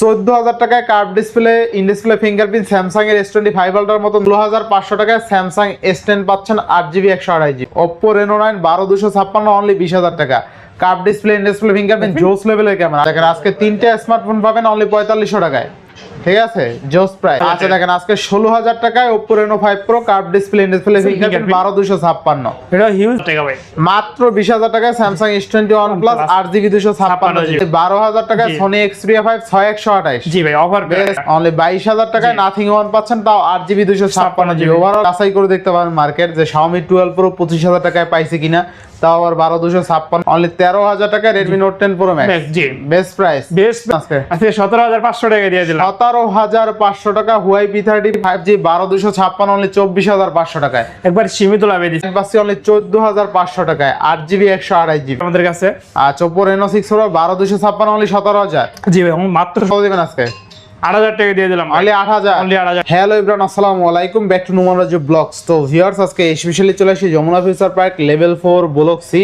চোদ্দ হাজার টাকায় curve display in display fingerprint Samsung এর এস টোয়েন্টি ফাইভ আল্টার মতো দু হাজার পাঁচশো টাকায় স্যামসাং এস টেন পাচ্ছেন আট জিবি একশো আড়াই জিবি ওপ্পো রেনো নাইন বারো দুশো ছাপ্পান্ন অনলি বিশ হাজার টাকা। Curve display in display fingerprint জোস লেভেলের ক্যামেরা আজকে তিনটে স্মার্টফোন পাবেন অনলি পঁয়তাল্লিশশো টাকায়। ঠিক আছে? জোস প্রাইস আচ্ছা দেখেন আজকে ষোলো হাজার টাকায় Oppo Reno five Pro curve display display fingerprint বারো দুশো ছাপ্পান্ন। এটা হিউজ টাকা ভাই। মাত্র বিশ হাজার টাকায় Samsung S twenty one plus Plus আট জিবি দুশো ছাপ্পান্ন বারো হাজার টাকায় জি। সোনি এক্সপিরিয়া ফাইভ ছয় একশো আঠাইশ। জি ভাই অফার অনলি বাইশ হাজার টাকায় জি। নাথিং ওয়ান পাচ্ছেন তাও আট জিবি দুশো ছাপ্পান্ন জিবি। ওভারঅল যাচাই করে দেখতে পারেন মার্কেট যে শাওমি টুয়েলভ প্রো পঁচিশ হাজার টাকায় পাইছে কিনা তাও আবার বারো দুশো ছাপ্পান্ন অনলি তেরো হাজার টাকায় Redmi Note ten Pro Max জি। বেস্ট প্রাইস বেস্ট আজকে। আজকে সতেরো হাজার পাঁচশো টাকা দিয়ে দিলাম। সতেরো হাজার পাঁচশো টাকা Huawei P thirty five G বারো দুশো ছাপ্পান্ন অনলি চব্বিশ হাজার পাঁচশো টাকায়। একবার সীমিত লাভে দিচ্ছি পাচ্ছি অনলি চোদ্দ হাজার পাঁচশো টাকায় আট জিবি একশো আড়াই জিবি আমাদের কাছে। আর চোপো রেনো সিক্স প্রো বারো দুশো ছাপ্পান্ন অনলি সতেরো হাজার। জি ভাই মাত্র কত দিবেন আজকে? আট হাজার টাকা দিয়ে দিলাম অনলি আট হাজার। অনলি আট হাজার। হ্যালো ইব্রান আসসালামু আলাইকুম back to Numan Raju blogs তো ভিউয়ার্স আজকে স্পেশালি চলে আসি Jamuna future park level four block C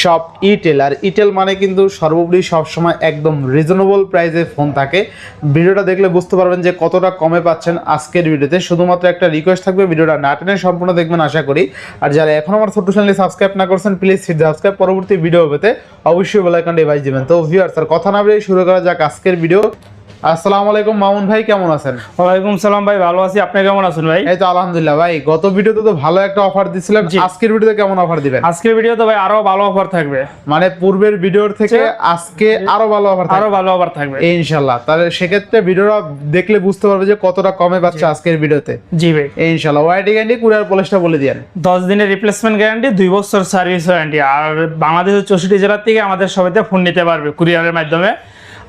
shop itel আর ইটেল মানে কিন্তু সর্বোপরি সবসময় একদম রিজনেবল প্রাইসে ফোন থাকে। ভিডিওটা দেখলে বুঝতে পারবেন যে কতটা কমে পাচ্ছেন আজকের ভিডিওতে। শুধুমাত্র একটা রিকোয়েস্ট থাকবে, ভিডিওটা না টেনে সম্পূর্ণ দেখবেন, আশা করি। আর যারা এখন আমার ছোট্ট চ্যানেলে সাবস্ক্রাইব না করছেন প্লিজ সাবস্ক্রাইব পরবর্তী ভিডিও পেতে অবশ্যই বেলাইকন ডিভাইস দেবেন। তো ভিউয়ার্স আর কথা না বেরিয়ে শুরু করা যাক আজকের ভিডিও আসসালামু আলাইকুম মামুন ভাই কেমন আছেন? ওয়ালাইকুম সালাম ভাই ভালো আছি। আপনি কেমন আছেন ভাই? এই তো আলহামদুলিল্লাহ ভাই গত ভিডিওতে তো ভালো একটা অফার দিছিলেন জি। আজকের ভিডিওতে কেমন অফার দিবেন? আজকের ভিডিওতে ভাই আরও ভালো অফার থাকবে। মানে পূর্বের ভিডিওর থেকে আজকে আরও ভালো অফার আরও ভালো অফার থাকবে। ইনশাল্লাহ। তাহলে সেক্ষেত্রে ভিডিওটা দেখলে বুঝতে পারবে যে কতটা কমে পাচ্ছে আজকের ভিডিওতে। জি ভাই। ইনশাল্লাহ। ওয়াইটি ক্যান্ডি কুরিয়ার পলিশটা বলে দিয়েন। দশ দিনের রিপ্লেসমেন্ট গ্যারান্টি দুই বছর সার্ভিস ওয়ারেন্টি আর বাংলাদেশের চৌষট্টি জেলার থেকে আমাদের সবাইতে ফোন নিতে পারবে কুরিয়ারের মাধ্যমে।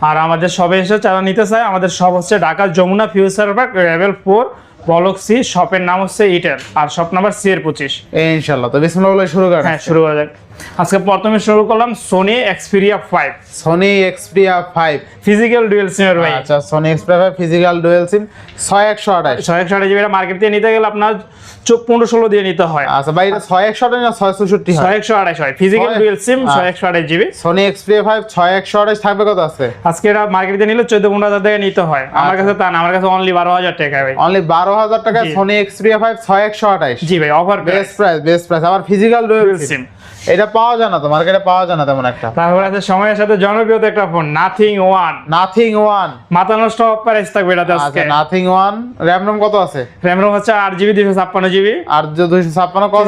আর আমাদের সবে এসে যারা নিতে চায় আমাদের সব হচ্ছে Dhaka Jamuna future park level four block C শপের নাম হচ্ছে ইটেল আর শপ নাম্বার সি এর পঁচিশ। ইনশাল্লাহ তো বিসমুল্লাহ শুরু করা হ্যাঁ শুরু করা যাক। আজকে প্রথমে শুরু করলাম Sony Xperia five Sony Xperia five physical dual সিমের ভাই। আচ্ছা Sony Xperia five physical dual sim ছয় একশো আঠাশ। ছয় একশো আঠাশ জিবি মার্কেট থেকে নিতে গেলে আপনার চোখ পনেরো ষোলো দিয়ে নিতে হয়। আচ্ছা ভাই এটা ছয় একশো আঠাশ না ছয় চৌষট্টি ছয় একশো আঠাশ হয়। ফিজিক্যাল ডুয়েল সিম আচ্ছা। ছয় একশো আঠাশ জিবি সনি এক্সপিরিয়া ফাইভ ছয় একশো আঠাশ থাকবে কত আছে? আজকে এটা মার্কেটে নিলে চোদ্দ পনেরো হাজার টাকা নিতে হয়। আমার আচ্ছা। কাছে তা না আমার কাছে অনলি বারো হাজার টাকা ভাই। অনলি বারো হাজার টাকায় জি। সনি এক্সপিরিয়া ফাইভ ছয় একশো আঠাশ। জি ভাই offer best price best price আবার ফিজিক্যাল ডুয়েল সিম সিম এটা পাওয়া যায় না তো মার্কেটে পাওয়া যায় না তেমন একটা। তারপর আছে সময়ের সাথে জনপ্রিয়তা একটা phone nothing one nothing one মাথা নষ্ট প্রাইস থাকবে এটাতে আজকে। আচ্ছা নাথিং ওয়ান র্যাম রোম কত আছে? র্যাম রোম হচ্ছে আট জিবি দুশো ছাপ্পান্ন জিবি আর যে দুইশো ছাপ্পান্ন কত?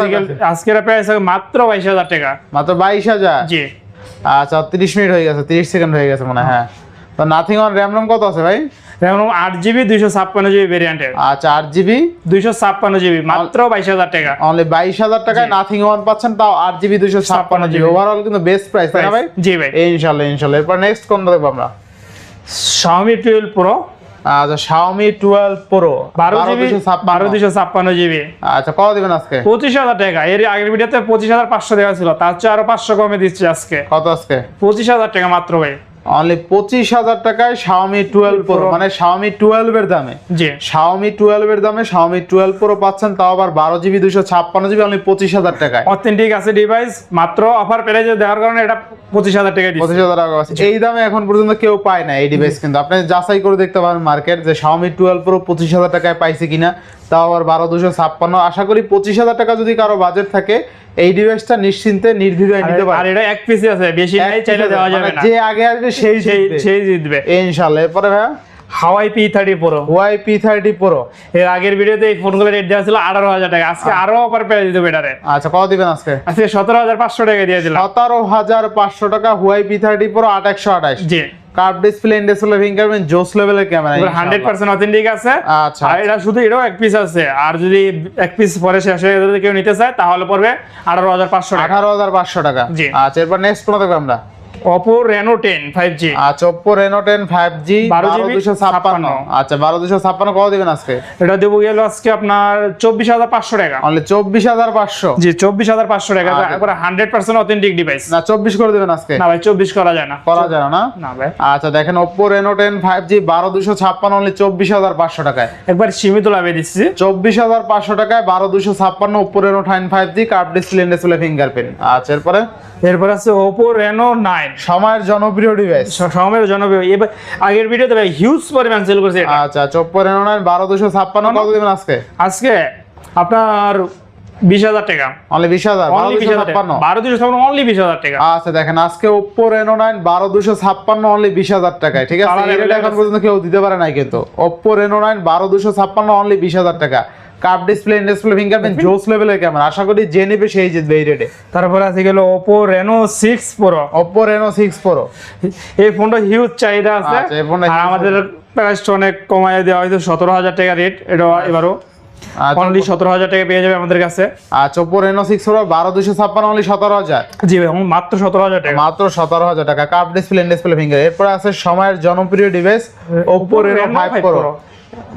আজকের প্রাইস হবে মাত্র বাইশ হাজার টাকা। মাত্র বাইশ হাজার? জি। আচ্ছা তিরিশ মিনিট হয়ে গেছে তিরিশ সেকেন্ড হয়ে গেছে মনে হয় হ্যাঁ। তো নাথিং ওয়ান র্যাম রোম কত আছে ভাই? রোম আট জিবি দুইশো ছাপ্পান্ন জিবি ভেরিয়েন্টের আচ্ছা আট জিবি দুইশো ছাপ্পান্ন জিবি মাত্র বাইশ হাজার টাকা। অনলি বাইশ হাজার টাকায় নাথিং ওয়ান পাচ্ছেন তাও আট জিবি দুইশো ছাপ্পান্ন জিবি ওভারঅল কিন্তু বেস্ট প্রাইস তাই না ভাই? জি ভাই। ইনশাল্লাহ ইনশাল্লাহ। এরপর নেক্সট কোনটা দেখব আমরা? Xiaomi 12 Pro আচ্ছা শাওমি টুয়েলভ প্রো বারো জিবি বারো দুশো ছাপ্পান্ন জিবি আচ্ছা কত দিবেন আজকে? পঁচিশ হাজার টাকা। এর আগের ভিডিওতে পঁচিশ হাজার পাঁচশো দেওয়া ছিল তার চেয়ে আরও পাঁচশো কমে দিচ্ছি আজকে। কত আজকে? পঁচিশ হাজার টাকা মাত্র ভাই। অনলি পঁচিশ হাজার টাকায় শাওমি টুয়েলভ প্রো মানে শাওমি টুয়েলভ এর দামে। শাওমি টুয়েলভ এর দামে শাওমি টুয়েলভ প্রো পাচ্ছেন তাও আবার বারো জিবি দুশো ছাপ্পান্ন জিবি অনলি পঁচিশ হাজার টাকায়। অথেন্টিক আছে ডিভাইস মাত্র অফার প্রাইজে দেওয়ার কারণে এটা পঁচিশ হাজার টাকা পঁচিশ হাজার টাকা আছে। এই দামে এখন পর্যন্ত কেউ পায় না এই ডিভাইস কিন্তু। আপনি যাচাই করে দেখতে পারেন মার্কেট যে শাওমি টুয়েলভ প্রো পঁচিশ হাজার টাকায় পাইছে কিনা। তাও আবার বারো দুশো ছাপ্পান্ন। আশা করি পঁচিশ হাজার টাকা যদি কারও বাজেট থাকে এই ডিভাইসটা নিশ্চিন্তে নির্দ্বিধায় নিতে আর এটা এক পিসি আছে বেশি নাই চাইলে দেওয়া যাবে মানে না। যে আগে আসবে সেই সেই জিতবে। ইনশাল্লাহ। এরপরে ভাইয়া? Huawei P thirty Pro Y P thirty Pro এর আগের ভিডিওতে এই ফোনগুলো রেট দেওয়া ছিল আঠারো হাজার টাকা। আজকে আরও অফার প্রাইজ দিতে এটারে আচ্ছা কত দিবেন আজকে? আজকে সতেরো হাজার পাঁচশো টাকা দিয়ে দিলাম। সতেরো হাজার পাঁচশো টাকা হুয়াই পি থার্টি প্রো আট একশো আঠাশ। জি। কার্ভ ডিসপ্লে ডিসপ্লে ফিঙ্গারপ্রিন্ট জোস লেভেলের ক্যামেরা হান্ড্রেড পার্সেন্ট অথেন্টিক আছে। আচ্ছা আর এটা শুধু এটাও এক পিস আছে। আর যদি এক পিস পরে শেষ হয়ে যদি কেউ নিতে চায় তাহলে পড়বে আঠারো হাজার পাঁচশো টাকা। আঠারো হাজার পাঁচশো টাকা। জি। আচ্ছা এরপর নেক্সট কোন দেখব আমরা? রেনো টেন ফাইভ জি আচ্ছা Oppo Reno ten five G 12 বারো GB দুশো ছাপ্পান্ন। আচ্ছা বারো দুশো ছাপ্পান্ন কত দিবেন আজকে? এটা দেবো গেল আজকে আপনার চব্বিশ হাজার পাঁচশো টাকা। অনলি চব্বিশ হাজার পাঁচশো। জি চব্বিশ হাজার পাঁচশো টাকা। একবার হান্ড্রেড পার্সেন্ট অথেন্টিক ডিভাইস না চব্বিশ করে দিবেন আজকে? না ভাই চব্বিশ করা যায় না। করা যায় না, না? ভাই। আচ্ছা দেখেন বারো দুশো অনলি চব্বিশ হাজার পাঁচশো টাকায়। একবার সীমিত লাভে দিচ্ছি। চব্বিশ হাজার পাঁচশো টাকায় বারো দুশো ছাপ্পান্ন Oppo Reno ten five G curve display fingerprint আচ্ছা এরপরে? এরপর আছে ওপো রেনো নাইন নাইন সময়ের জনপ্রিয় ডিভাইস সময়ের জনপ্রিয়। এবার আগের ভিডিওতে ভাই হিউজ পরিমাণ সেল করছে এটা। আচ্ছা চপ্পো রেনো নাইন বারো দুশো ছাপ্পান্ন কত দিবেন আজকে? আজকে আপনার বিশ হাজার টাকা। অনলি বিশ হাজার বারো অনলি বিশ হাজার ছাপ্পান্ন। বারো দুশো ছাপ্পান্ন অনলি বিশ হাজার টাকা। আচ্ছা দেখেন আজকে ওপ্পো রেনো নাইন বারো দুশো ছাপ্পান্ন অনলি বিশ হাজার টাকায়। ঠিক আছে এখন। পর্যন্ত কেউ দিতে পারে নাই কিন্তু। ওপ্পো রেনো নাইন বারো দুশো ছাপ্পান্ন অনলি বিশ হাজার টাকা। কাপ ডিসপ্লে ডিসপ্লে ফিঙ্গারপ্রিন্ট জোস লেভেলের ক্যামেরা আশা করি যে নেবে সেই জিতবে এই রেটে তারপরে আছে গেল Oppo Reno six Pro Oppo Reno six Pro এই ফোনটা হিউজ চাহিদা আছে। আচ্ছা, আর আমাদের প্রাইসটা অনেক কমায় দেওয়া হয়তো সতেরো হাজার টাকা রেট এটা এবারও। আচ্ছা অনলি সতেরো হাজার টাকা পেয়ে যাবে আমাদের কাছে। আচ্ছা ওপ্পো রেনো সিক্স প্রো বারো দুশো ছাপ্পান্ন অনলি সতেরো হাজার। জি মাত্র সতেরো হাজার টাকা। মাত্র সতেরো হাজার টাকা। কাপ ডিসপ্লে ডিসপ্লে ফিঙ্গার এরপরে আছে সময়ের জনপ্রিয় device Oppo Reno Reno five 5 Pro Pro।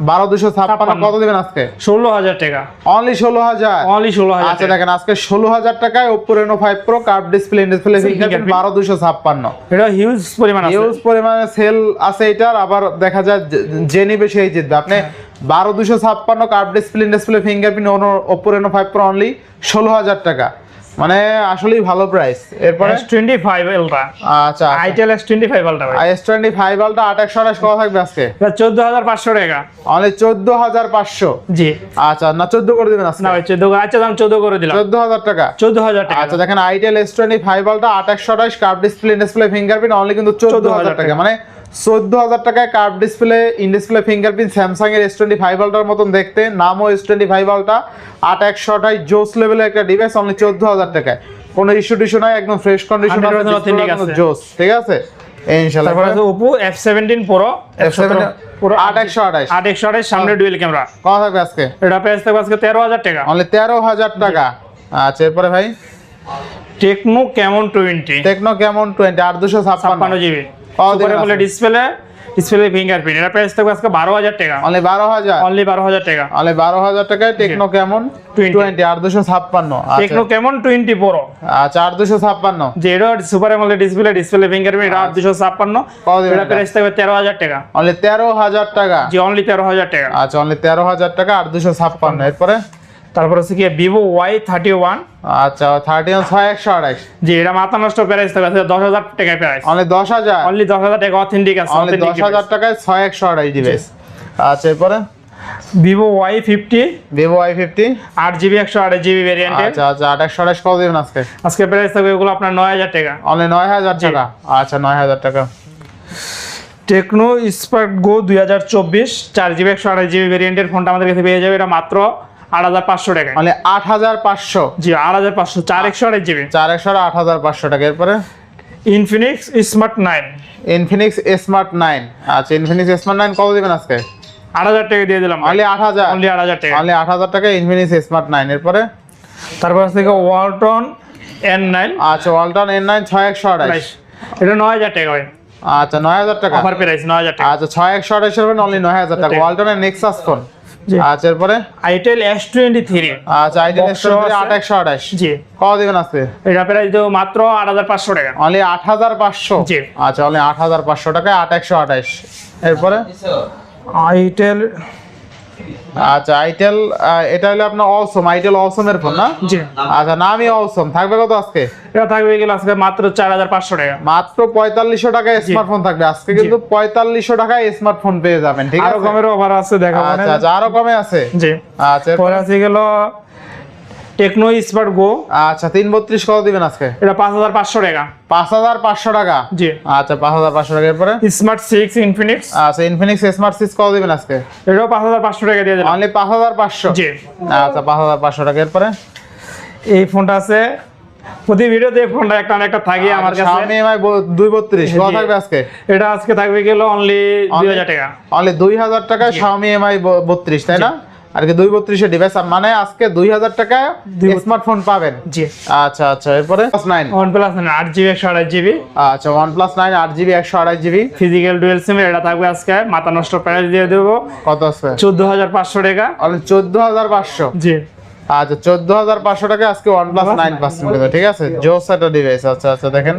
বারো দুশো ছাপ্পান্ন। কত দিবেন আজকে? ষোলো হাজার টাকা। অনলি ষোলো হাজার অনলি ষোলো হাজার আচ্ছা দেখেন আজকে ষোলো হাজার টাকায় Oppo Reno five Pro curve display display fingerprint fingerprint। বারো দুশো ছাপ্পান্ন। এটা হিউজ পরিমাণ হিউজ পরিমাণে সেল আছে এটার আবার দেখা যায় যে- নিবে সেই জিতবে। আপনি বারো দুশো ছাপ্পান্ন curve display display fingerprint Oppo Reno five Pro only ষোলো হাজার টাকা। মানে আসলেই ভালো প্রাইস এরপরে? এস টোয়েন্টি ফাইভ এলটা আচ্ছা। Itel S twenty five ultra ভাই আইএস টোয়েন্টি ফাইভ আলটা আঠাশশো কত থাকবে আজকে? এটা চোদ্দ হাজার পাঁচশো টাকা। অনলি চোদ্দ হাজার পাঁচশো? জি। আচ্ছা না চোদ্দ করে দিবেন আজকে? না ভাই চোদ্দ আচ্ছা দাম চোদ্দ করে দিলাম। চোদ্দ হাজার টাকা? চোদ্দ হাজার টাকা। আচ্ছা দেখেন itel S twenty five ultra আঠাশশো আঠাশ curve display display fingerprint only কিন্তু চোদ্দ হাজার টাকা। মানে চোদ্দ হাজার টাকায় curve display in display fingerprint Samsung এর এস টোয়েন্টি ফাইভ আলটার মতন দেখতে। নামও এস টোয়েন্টি ফাইভ আলটা আট একশো আঠাশ জোস লেভেলের একটা ডিভাইস অনলি চোদ্দ হাজার টাকায়। কোনো ইস্যু টিস্যু নাই একদম ফ্রেশ কন্ডিশন 100% authentic আছে। জোস ঠিক আছে? ইনশাল্লাহ। তারপর আছে আঠাশ। আট একশো আঠাশ সামনে ডুয়েল ক্যামেরা কত থাকবে আজকে? এটা প্রাইস থাকবে আজকে তেরো হাজার টাকা। অনলি টাকা। আচ্ছা এরপরে ভাই? Tecno Camon twenty techno Camon twenty আট দুশো ছাপ্পান্ন। ছাপ্পান্ন জিবি ডিসপ্লে ডিসপ্লে ফিঙ্গারপ্রিন্ট এটা প্রাইস থাকবে আজকে বারো হাজার টাকা। অনলি বারো হাজার? অনলি বারো হাজার টাকা। অনলি বারো হাজার টাকায় টেকনো কেমন? 20 টোয়েন্টি আট দুশো ছাপ্পান্ন। আচ্ছা। Techno Camon? টোয়েন্টি প্রো আচ্ছা আট দুশো ছাপ্পান্ন। যে এটা সুপার ডিসপ্লে ডিসপ্লে ফিঙ্গারপ্রিন্ট এটা দুশো ছাপ্পান্ন। এটা এটা? প্রাইস থাকবে তেরো হাজার টাকা। অনলি তেরো হাজার টাকা। জি অনলি তেরো হাজার টাকা। আচ্ছা অনলি তেরো হাজার টাকা আট দুশো ছাপ্পান্ন। এরপরে? তারপর হচ্ছে কি ভিভো ওয়াই থার্টি ওয়ান আচ্ছা থার্টি ওয়ান ছয় একশো আঠাশ জি এটা মাথা নষ্ট প্রাইস থাকবে দশ হাজার টাকা প্রাইস অনলি দশ হাজার? অনলি দশ হাজার টাকা অথেন্টিক আছে অনলি দশ হাজার টাকায় ছয় একশো আঠাশ ডিভাইস আচ্ছা এরপরে? Vivo Y fifty Vivo I fifty আট জিবি একশো আট জিবি ভ্যারিয়েন্টের আচ্ছা আচ্ছা আঠাশশো আঠাশ কত দেবেন আজকে? আজকে প্রাইস থাকবে এগুলো আপনার নয় হাজার টাকা। অনলি নয় হাজার টাকা? আচ্ছা নয় হাজার টাকা। টেকনো স্পার্ক গো দুই হাজার চব্বিশ চার জিবি একশো আঠাশ জিবি ভ্যারিয়েন্টের ফোনটা আমাদের কাছে পেয়ে যাবে। এটা মাত্র আট হাজার পাঁচশো টাকা। অনলি আট হাজার পাঁচশো। জি আট হাজার পাঁচশো চার একশো আঠাশ জিবি। চার একশো আট হাজার পাঁচশো টাকা। এরপরে? Infinix smart nine Infinix smart nine আচ্ছা ইনফিনিক্স স্মার্ট নাইন কত দিবেন আজকে? আট হাজার টাকা দিয়ে দিলাম। অনলি আট হাজার? অনলি আট হাজার টাকা। অনলি আট হাজার টাকা ইনফিনিক্স স্মার্ট নাইন এরপরে? তারপর থেকে ওয়ালটন এন নাইন আচ্ছা ওয়ালটন এন নাইন ছয় একশো আঠাশ। এটা নয় হাজার টাকা ভাই। আচ্ছা নয় হাজার টাকা। অফার প্রাইস নয় হাজার টাকা। আচ্ছা ছয় একশো আঠাশ অনলি নয় হাজার টাকা। ওয়ালটনের নেক্সাস ফোন। আচ্ছা এরপরে? আইটেল এস টোয়েন্টি থ্রি আচ্ছা আইটেল Box সহ আট একশো আঠাশ। জি। কত দিবেন আছে এটা প্রায় তো মাত্র আট হাজার পাঁচশো টাকা। অনলি আট হাজার পাঁচশো? জি। আচ্ছা অনলি আট হাজার পাঁচশো টাকায় আট একশো আঠাশ। এরপরে? আইটেল আচ্ছা আইটেল এটা হলো আপনার অসম আইটেল অসমের ফোন না? জি। আচ্ছা নামই অসম থাকবে কত আজকে? এটা থাকবে গেলে আজকে মাত্র চার হাজার পাঁচশো টাকা। মাত্র পঁয়তাল্লিশশো টাকায় স্মার্টফোন থাকবে। আজকে কিন্তু পঁয়তাল্লিশশো টাকায় স্মার্টফোন পেয়ে যাবেন ঠিক আছে? আরও কমের অফার আছে দেখাবো। আচ্ছা আচ্ছা আরও কমে আছে? জি। আচ্ছা পরে আছে গেল টেকনো স্মার্ট গো আচ্ছা তিন বত্রিশ কত দিবেন আজকে? এটা পাঁচ হাজার পাঁচশো টাকা। পাঁচ হাজার পাঁচশো টাকা? জি। আচ্ছা পাঁচ হাজার পাঁচশো টাকা। এরপরে? স্মার্ট সিক্স ইনফিনিক্স আচ্ছা ইনফিনিক্স স্মার্ট সিক্স কত দিবেন আজকে? এটাও পাঁচ হাজার পাঁচশো টাকা দিয়ে অনলি পাঁচ হাজার পাঁচশো? জি। আচ্ছা পাঁচ হাজার পাঁচশো টাকা। এরপরে? এই ফোনটা আছে। প্রতি ভিডিওতে এই ফোনটা একটা একটা থাকি আমার কাছে। স্বামী এমআই দুই বত্রিশ কত থাকবে আজকে? এটা আজকে থাকবে গেল অনলি দুই হাজার টাকা। অনলি দুই হাজার টাকায় স্বামী এমআই বত্রিশ তাই না? আর কি দুই বত্রিশে ডিভাইস মানে আজকে দুই হাজার টাকায় স্মার্টফোন পাবেন। জি। আচ্ছা আচ্ছা এরপরে? নাইন ওয়ান প্লাস আট জিবি একশো আড়াই জিবি আচ্ছা ওয়ান প্লাস নাইন আট জিবি একশো আড়াই জিবি ফিজিক্যাল ডুয়েল সিম এটা থাকবে আজকে। মাথা নষ্ট প্রাইস দিয়ে দেবো। কত আছে? চোদ্দ হাজার পাঁচশো টাকা। চোদ্দ হাজার পাঁচশো। জি। আচ্ছা চোদ্দ হাজার পাঁচশো টাকা আজকে ওয়ান প্লাস নাইন পার্সেন্ট ঠিক আছে? জোস একটা ডিভাইস আচ্ছা আচ্ছা দেখেন।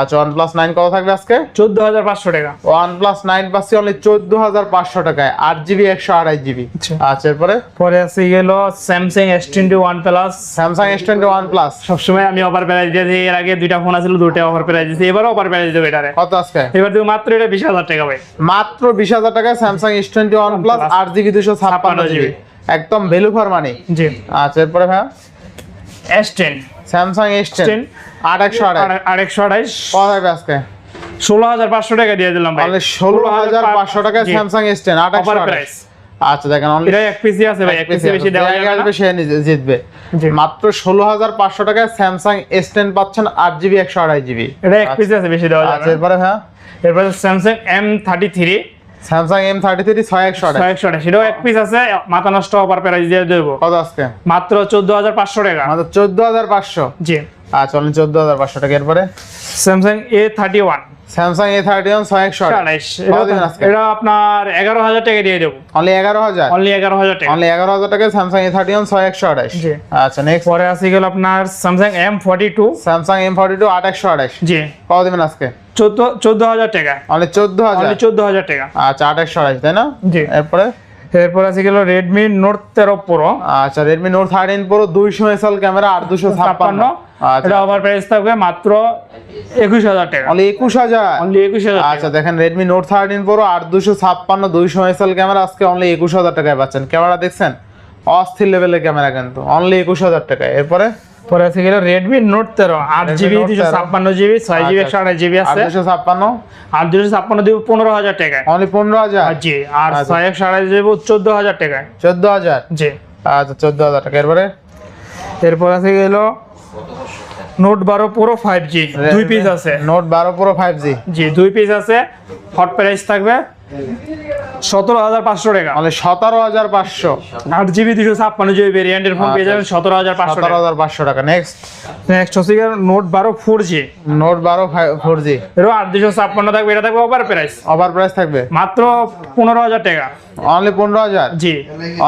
আচ্ছা ওয়ান প্লাস নাইন কত থাকবে আজকে? চোদ্দ হাজার পাঁচশো টাকা। ওয়ান প্লাস নাইন পাচ্ছি অনলি চোদ্দ হাজার পাঁচশো টাকায় আট জিবি একশো আড়াই জিবি আচ্ছা। আচ্ছা এরপরে? পরে আছে গেল Samsung S twenty one plus Samsung S twenty one plus সবসময় আমি অফার প্রাইস দিয়েছি এর আগে দুইটা ফোন আছিল দুইটা অফার প্রাইস দিয়েছি এবারও অফার প্রাইস দেবো এটারে। কত আজকে? এবার তুমি মাত্র এটা বিশ হাজার টাকা ভাই। মাত্র বিশ হাজার টাকায় Samsung S twenty one plus আট জিবি দুশো ছাপ্পান্ন 56 জিবি একদম ভ্যালু ফর মানি। জি। আচ্ছা এরপরে ভাই S ten Samsung S ten আট একশো আড়াই। আরেকশো আঠাইশ কত থাকবে আজকে? ষোলো হাজার পাঁচশো টাকা দিয়ে দিলাম ভাই। ষোলো হাজার পাঁচশো টাকায় জি। স্যামসাং এস টেন আট একশো আচ্ছা দেখেন অনলি এটা এক পিসি আছে ভাই এক পিসি বেশি দেওয়া যাবে সে জিতবে। মাত্র ষোলো হাজার পাঁচশো টাকায় স্যামসাং এস টেন পাচ্ছেন আট জিবি একশো আড়াই জিবি এটা এক পিসি আছে বেশি দেওয়া যাবে আচ্ছা। এরপরে হ্যাঁ এরপরে Samsung thirty three Samsung M thirty three ছয় একশো ছয় একশো সেটাও এক পিস আছে মাথা নষ্ট হওয়ার প্রাইস দিয়ে দেবো। কত আজকে? মাত্র চোদ্দ হাজার পাঁচশো টাকা। মাত্র চোদ্দ হাজার পাঁচশো? জি। আচ্ছা চলেন চোদ্দ হাজার পাঁচশো টাকা এরপরে। Samsung A thirty one Samsung A thirty one ছয় একশো আজকে? এটা আপনার এগারো হাজার টাকা দিয়ে দেবো। অনলি এগারো হাজার? অনলি এগারো হাজার টাকা। অনলি এগারো হাজার টাকায় স্যামসাং এ থার্টি ওয়ান ছয় একশো জি। আচ্ছা নেক্সট পরে আসি গেল আপনার Samsung M forty two Samsung M forty two আট একশো আড়াইশ জি। কত দেবেন আজকে? চোদ্দ চোদ্দ হাজার টাকা। অনলি চোদ্দ হাজার? চোদ্দ হাজার টাকা। আচ্ছা আট একশো আড়াইশ তাই না? জি। এরপরে? এরপর আছে গেল রেডমি নোট তেরো প্রো আচ্ছা রেডমি নোট থার্টিন প্রো দুইশো এসএল ক্যামেরা আট দুশো ছাপ্পান্ন। এটা ওভার প্রাইস থাকবে মাত্র একুশ হাজার টাকা। অনলি একুশ হাজার? অনলি একুশ হাজার আচ্ছা দেখেন রেডমি নোট থার্টিন প্রো আট দুশো ছাপ্পান্ন দুইশো এসএল ক্যামেরা আজকে অনলি একুশ হাজার টাকায় পাচ্ছেন। ক্যামেরা দেখছেন? অস্থির লেভেলের ক্যামেরা কিন্তু। অনলি একুশ হাজার টাকায়। এরপরে? পরে আছে গেল রেডমি নোট তেরো আট Redmi জিবি Note দুশো 13 ছাপ্পান্ন জিবি ছয় জিবি আচ্ছা। একশো আঠাশ জিবি আট আছে দুশো ছাপ্পান্ন। আর দুশো ছাপ্পান্ন দিব পনেরো হাজার টাকায়। অনলি পনেরো হাজার? জি আর আচ্ছা। ছয় একশো আঠাশ দিব চোদ্দ হাজার টাকায়। চোদ্দ হাজার? জি। আচ্ছা চোদ্দ হাজার টাকা। এরপরে? এরপর আছে গেল নোট বারো পুরো ফাইভ জি দুই পিস আছে। নোট বারো প্রো ফাইভ জি জি দুই পিস আছে হট প্রাইস থাকবে সতেরো হাজার পাঁচশো টাকা। সতেরো হাজার পাঁচশো। আট জিবি দুশো ছাপ্পান্ন জিবি ভেরিয়েন্টের ফোন পেয়ে যাবেন সতেরো হাজার পাঁচশো সতেরো হাজার পাঁচশো টাকা। নেক্সট নেক্সট হচ্ছে নোট বারো ফোর জি নোট বারো ফোর জি এরও আট দুশো ছাপ্পান্ন থাকবে এটা থাকবে ওভার প্রাইস ওভার প্রাইস থাকবে? মাত্র পনেরো হাজার টাকা। অনলি পনেরো হাজার? জি।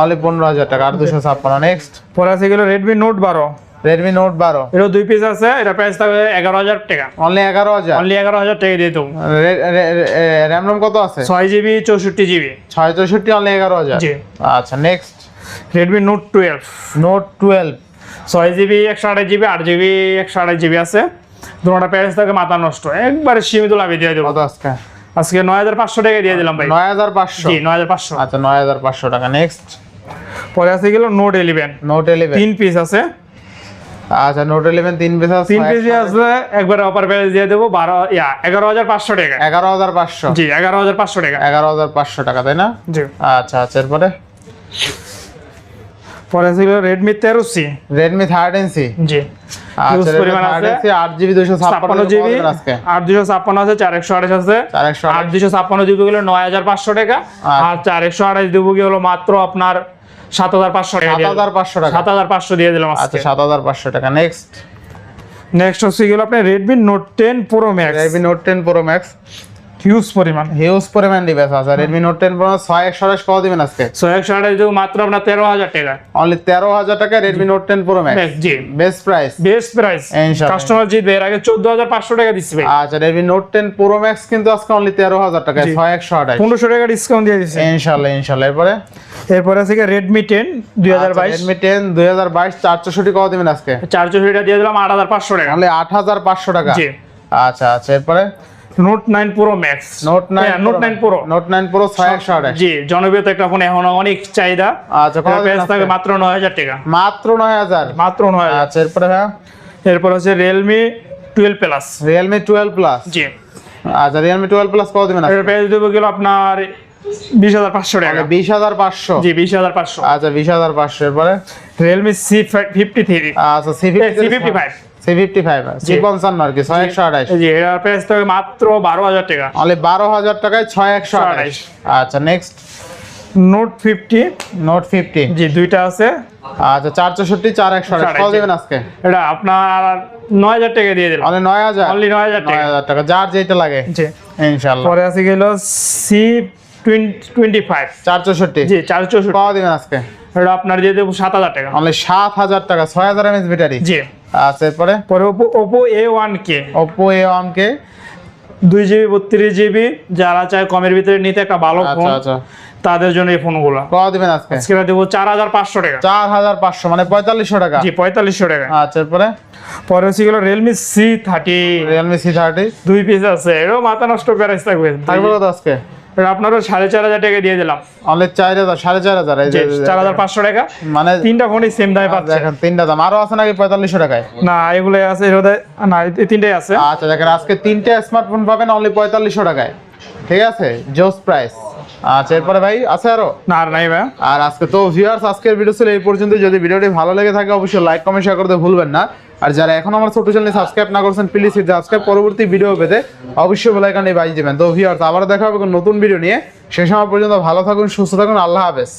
অনলি পনেরো হাজার টাকা আট দুশো ছাপ্পান্ন। নেক্সট পরে আছে গেল রেডমি নোট বারো। রেডমি নোট বারো। এরও দুই পিস আছে এটা প্রাইস থাকবে এগারো হাজার টাকা। অনলি এগারো হাজার? অনলি এগারো হাজার টাকা দিয়ে দেবো। র্যাম রোম কত আছে? ছয় জিবি চৌষট্টি জিবি ছয় চৌষট্টি অনলি এগারো হাজার? জি। আচ্ছা next Redmi Note twelve Note twelve ছয় জিবি একশো আঠাশ জিবি আট জিবি একশো আঠাশ জিবি আছে। দুটা প্রাইস থাকে মাথা নষ্ট। একবারে সীমিত লাভে দিয়ে দেবো। কত আজকে? আজকে নয় হাজার পাঁচশো টাকা দিয়ে দিলাম ভাই। নয় হাজার পাঁচশো? জি নয় হাজার পাঁচশো। আচ্ছা নয় হাজার পাঁচশো টাকা। নেক্সট পরে আছে গেল নোট ইলেভেন নোট ইলেভেন তিন পিস আছে। আচ্ছা নোট ইলেভেন তিন পিস আছে তিন পিস আছে একবারে অপার প্রাইস দিয়ে দেবো বারো ইয়া এগারো হাজার পাঁচশো টাকা। এগারো হাজার পাঁচশো। জি এগারো হাজার পাঁচশো টাকা। এগারো হাজার পাঁচশো টাকা তাই না? জি। আচ্ছা আচ্ছা এরপরে? পরে তেরো সি। রেডমি থার্টিন সি জি। আচ্ছা পরিমাণ আছে। থার্টিন সি আট জিবি দুশো ছাপ্পান্ন ছাপ্পান্ন জিবি আজকে। আট দুশো ছাপ্পান্ন আছে চার একশো আঠাশ আছে। চার একশো আট দুশো ছাপ্পান্ন জিবি নয় হাজার পাঁচশো টাকা। আচ্ছা। আর কি হলো মাত্র আপনার সাত হাজার পাঁচশো টাকা সাত হাজার পাঁচশো টাকা। সাত হাজার পাঁচশো দিয়ে দিলাম আচ্ছা সাত হাজার পাঁচশো টাকা। নেক্সট নেক্সট হচ্ছে গেল আপনার Redmi Note ten Pro Max Redmi Note ten Pro Max huge পরিমাণ। হিউজ পরিমাণ ডিভাইস আছে রেডমি নোট টেন প্রো ছয় একশো আঠাশ কত দিবেন আজকে। ছয় একশো আঠাশ মাত্র আপনার তেরো হাজার টাকা। অনলি তেরো হাজার টাকা Redmi Note ten Pro Max Max, জি। বেস্ট প্রাইস বেস্ট প্রাইস ইনশাআল্লাহ। কাস্টমার জিতবে এর আগে চোদ্দ হাজার পাঁচশো টাকা দিচ্ছি আচ্ছা Redmi Note ten Pro Max কিন্তু আজকে অনলি তেরো হাজার টাকা জি। ছয় একশো আঠাশ। পনেরোশো টাকা ডিসকাউন্ট দিয়ে দিচ্ছে। ইনশাল্লাহ ইনশাল্লাহ এরপরে? এরপরে আছে রেডমি টেন দুই হাজার বাইশ। রেডমি টেন দুই হাজার বাইশ চারশোষট্টি কত দিবেন আজকে? চারশো টাকা দিয়ে দিলাম আট হাজার পাঁচশো টাকা। অনলি আট হাজার পাঁচশো টাকা। জি। আচ্ছা আচ্ছা এরপরে? Note nine Pro Max Note nine Note nine Pro Note nine Pro জি জনপ্রিয়তা একটা ফোন এখন অনেক চাহিদা। আচ্ছা প্রাইস? মাত্র নয় হাজার টাকা। মাত্র নয় হাজার? মাত্র নয় হাজার। আচ্ছা এরপরে হ্যাঁ এরপর হচ্ছে realme twelve plus realme twelve plus জি। আচ্ছা রিয়েলমি টুয়েলভ প্লাস কত দিবেন? এর প্রাইস দেবো গেল আপনার বিশ হাজার পাঁচশো টাকা। বিশ হাজার পাঁচশো? জি বিশ হাজার পাঁচশো। আচ্ছা বিশ হাজার পাঁচশো এরপরে? রিয়েলমি সি ফিফটি থ্রি আচ্ছা C fifty five C fifty five C জি। পঞ্চান্ন আর কি ছয় একশো আঠাশ। জি এর প্রাইস মাত্র টাকা। টাকায়। আচ্ছা next note fifty note fifty জি দুইটা আছে। আচ্ছা চার চৌষট্টি চার একশো আঠাশ। চার কত একশো। আজকে? এটা আপনার নয় হাজার টাকা দিয়ে দিলাম। নয় হাজার? অনলি নয় হাজার নয় টাকা হাজার টাকা যার যেটা লাগে। জি। পরে আছে গেল সি টোয়েন্টি ফাইভ চার চৌষট্টি? জি চার চৌষট্টি। কত দিবেন আজকে? এটা আপনার দিয়ে দেবো সাত হাজার টাকা। অনলি সাত হাজার টাকা ছয় হাজার এমএস ব্যাটারি। জি। আচ্ছা এরপরে পরে Oppo Oppo A one K Oppo A one K দুই জিবি বত্রিশ জিবি যারা চায় কমের ভিতরে নিতে একটা ভালো ফোন আচ্ছা। আচ্ছা তাদের জন্য এই ফোনগুলো। কত দিবেন আজকে? আজকে দেবো চার হাজার পাঁচশো টাকা। চার হাজার পাঁচশো মানে পঁয়তাল্লিশশো টাকা? জি পঁয়তাল্লিশশো টাকা। আচ্ছা এরপরে? পরে হচ্ছে গেলো realme C thirty realme C thirty দুই পিস আছে এরও মাথা নষ্ট প্রাইস থাকবে থাকবে আজকে? আপনারও সাড়ে চার হাজার টাকা দিয়ে দিলাম। অনলি চার হাজার সাড়ে চার হাজার চার হাজার পাঁচশো টাকা। মানে তিনটা ফোনই সেম দামে পাচ্ছে। দেখেন তিনটা দাম। আরও আছে নাকি পঁয়তাল্লিশশো টাকায়? না এগুলো আছে না এই তিনটাই আছে। আচ্ছা দেখেন আজকে তিনটে স্মার্টফোন পাবেন অনলি পঁয়তাল্লিশশো টাকায়। ঠিক আছে? জোস প্রাইস আচ্ছা এরপরে ভাই আছে আরও? না আর নাই ভাই আর আজকে তো ভিউয়ার্স আজকের ভিডিও ছিল এই পর্যন্ত যদি ভিডিওটি ভালো লেগে থাকে অবশ্যই লাইক কমেন্ট শেয়ার করতে ভুলবেন না। আর যারা এখন আমার ছোট চ্যানেল সাবস্ক্রাইব না করছেন প্লিজ সাবস্ক্রাইব পরবর্তী ভিডিও পেতে অবশ্যই বেলাইকানে বাজিয়ে দেবেন। তো ভিউয়ার্স আবার দেখা হবে নতুন ভিডিও নিয়ে। সে সময় পর্যন্ত ভালো থাকুন, সুস্থ থাকুন। আল্লাহ হাফেজ।